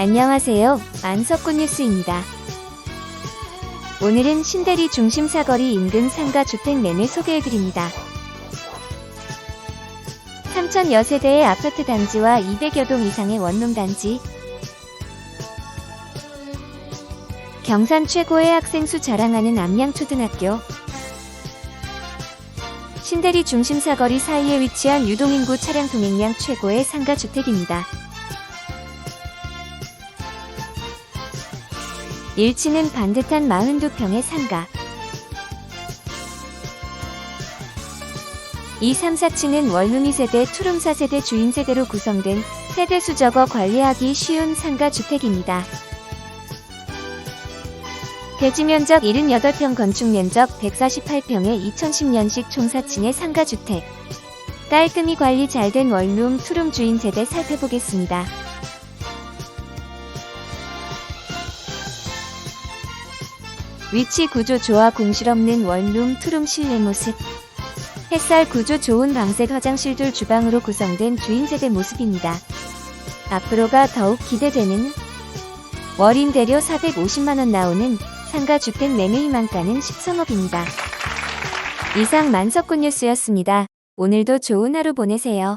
안녕하세요. 안석구 뉴스입니다. 오늘은 신대리 중심 사거리 인근 상가 주택 매매 소개해드립니다. 3천여 세대의 아파트 단지와 200여 동 이상의 원룸 단지, 경산 최고의 학생 수 자랑하는 암양초등학교, 신대리 중심 사거리 사이에 위치한 유동인구 차량 동행량 최고의 상가 주택입니다. 1층은 반듯한 42평의 상가. 2, 3, 4층은 원룸 2세대, 투룸 4세대 주인 세대로 구성된 세대 수 적어 관리하기 쉬운 상가 주택입니다. 대지 면적 78평 건축 면적 148평의 2010년식 총 4층의 상가 주택. 깔끔히 관리 잘 된 원룸, 투룸 주인 세대 살펴보겠습니다. 위치 구조 좋아 공실 없는 원룸 투룸 실내 모습. 햇살 구조 좋은 방색 화장실 둘 주방으로 구성된 주인 세대 모습입니다. 앞으로가 더욱 기대되는 월 임대료 450만원 나오는 상가 주택 매매 희망가는 10성업입니다. 이상 만석군 뉴스였습니다. 오늘도 좋은 하루 보내세요.